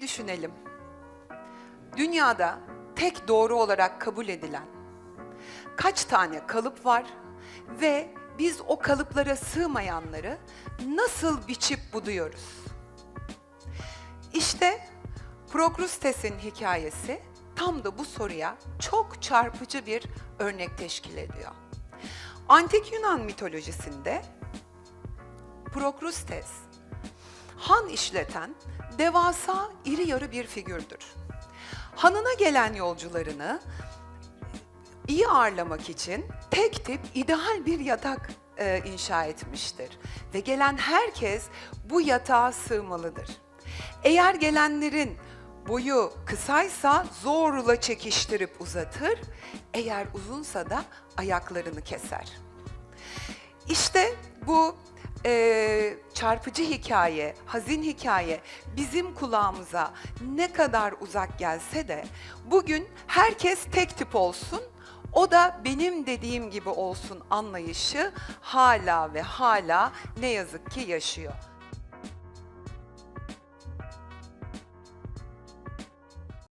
Düşünelim. Dünyada tek doğru olarak kabul edilen kaç tane kalıp var ve biz o kalıplara sığmayanları nasıl biçip buduyoruz? İşte Prokrustes'in hikayesi tam da bu soruya çok çarpıcı bir örnek teşkil ediyor. Antik Yunan mitolojisinde Prokrustes han işleten devasa iri yarı bir figürdür. Hanına gelen yolcularını iyi ağırlamak için tek tip ideal bir yatak e, inşa etmiştir. Ve gelen herkes bu yatağa sığmalıdır. Eğer gelenlerin boyu kısaysa zorla çekiştirip uzatır, eğer uzunsa da ayaklarını keser. İşte bu e, çarpıcı hikaye, hazin hikaye bizim kulağımıza ne kadar uzak gelse de bugün herkes tek tip olsun, o da benim dediğim gibi olsun anlayışı hala ve hala ne yazık ki yaşıyor.